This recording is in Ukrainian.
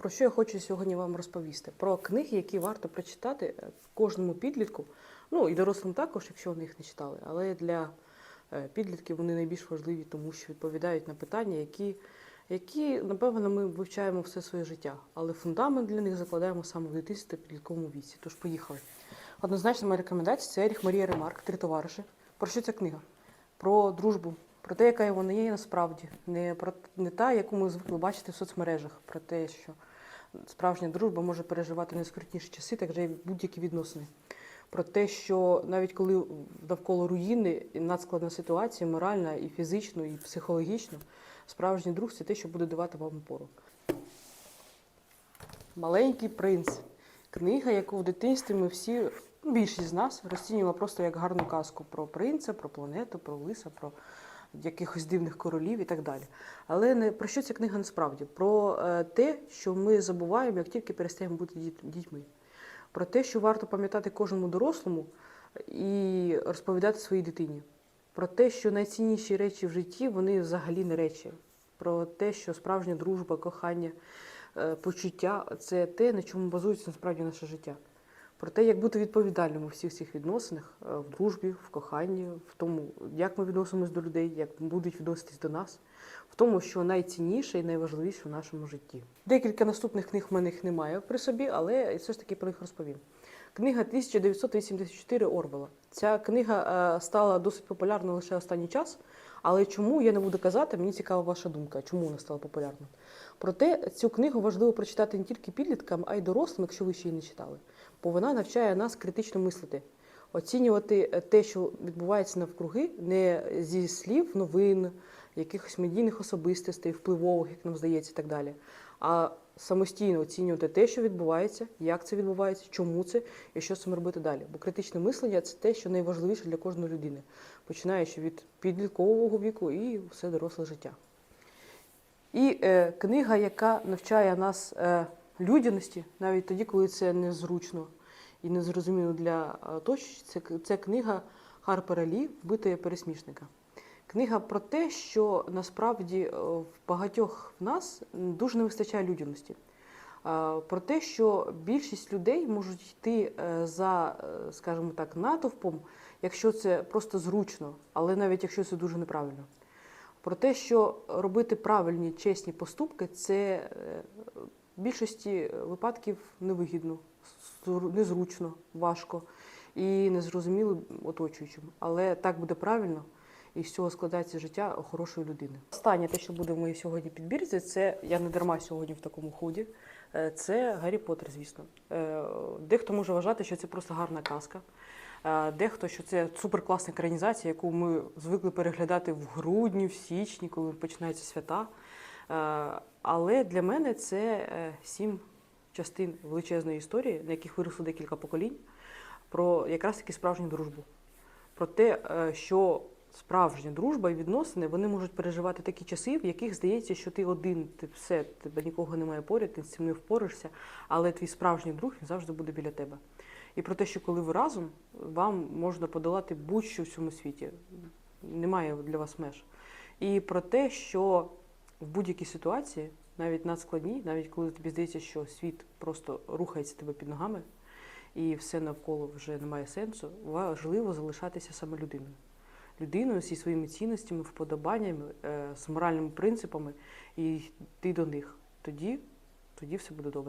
Про що я хочу сьогодні вам розповісти? Про книги, які варто прочитати е, кожному підлітку, ну і дорослим також, якщо вони їх не читали. Але для е, підлітків вони найбільш важливі, тому що відповідають на питання, які, які напевно, ми вивчаємо все своє життя. Але фундамент для них закладаємо саме в дитинстві та підлітковому віці. Тож поїхали. Однозначно, моя рекомендація це Еріх Марія Ремарк, Три товариші. Про що ця книга? Про дружбу, про те, яка вона є насправді, не про не та, яку ми звикли бачити в соцмережах, про те, що справжня дружба може переживати найскрутніші часи, так же і будь-які відносини. Про те, що навіть коли навколо руїни надскладна ситуація, моральна, і фізично, і психологічно, справжній друг це те, що буде давати вам опору. Маленький принц. Книга, яку в дитинстві ми всі, ну, більшість з нас, розцінювала просто як гарну казку про принца, про планету, про лиса, про якихось дивних королів і так далі. Але не про що ця книга насправді? Про е, те, що ми забуваємо, як тільки перестаємо бути діт- дітьми. Про те, що варто пам'ятати кожному дорослому і розповідати своїй дитині. Про те, що найцінніші речі в житті вони взагалі не речі. Про те, що справжня дружба, кохання, е, почуття це те, на чому базується насправді наше життя. Про те, як бути відповідальним у всіх цих відносинах, е, в дружбі, в коханні, в тому, як ми відносимось до людей, як будуть відноситись до нас, в тому, що найцінніше і найважливіше в нашому житті. Декілька наступних книг в мене їх немає при собі, але все ж таки про них розповім. Книга 1984 Орвела. Ця книга е, стала досить популярною лише останній час. Але чому я не буду казати, мені цікава ваша думка, чому вона стала популярною. Проте цю книгу важливо прочитати не тільки підліткам, а й дорослим, якщо ви ще її не читали. Бо вона навчає нас критично мислити, оцінювати е, те, що відбувається навкруги, не зі слів, новин, якихось медійних особистостей, впливових, як нам здається, і так далі. А самостійно оцінювати те, що відбувається, як це відбувається, чому це і що з цим робити далі. Бо критичне мислення це те, що найважливіше для кожної людини, починаючи від підліткового віку і все доросле життя. І е, книга, яка навчає нас е, людяності, навіть тоді, коли це незручно і незрозуміло для е, точності, це, це книга Харпера Лі Вбитая пересмішника. Книга про те, що насправді е, в багатьох в нас дуже не вистачає людяності. Е, Про те, що більшість людей можуть йти е, за, скажімо так, натовпом, якщо це просто зручно, але навіть якщо це дуже неправильно. Про те, що робити правильні чесні поступки, це в більшості випадків невигідно, незручно, важко і незрозуміло оточуючим. Але так буде правильно, і з цього складається життя хорошої людини. Останнє, те, що буде в моїй сьогодні підбірці, це я не дарма сьогодні в такому ході. е, Це Гаррі Поттер, звісно. Е, Дехто може вважати, що це просто гарна казка. Е, Дехто, що це суперкласна екранізація, яку ми звикли переглядати в грудні, в січні, коли починаються свята. Але для мене це сім частин величезної історії, на яких виросло декілька поколінь, про якраз таки справжню дружбу. Про те, що справжня дружба і відносини вони можуть переживати такі часи, в яких здається, що ти один, ти все, тебе нікого немає поряд, ти з цим не впораєшся, але твій справжній друг він завжди буде біля тебе. І про те, що коли ви разом, вам можна подолати будь-що в цьому світі. Немає для вас меж. І про те, що в будь-якій ситуації, навіть надскладній, навіть коли тобі здається, що світ просто рухається тебе під ногами, і все навколо вже не має сенсу, важливо залишатися саме людиною. Людиною зі своїми цінностями, вподобаннями, е, з моральними принципами і йти до них. Тоді, тоді все буде добре.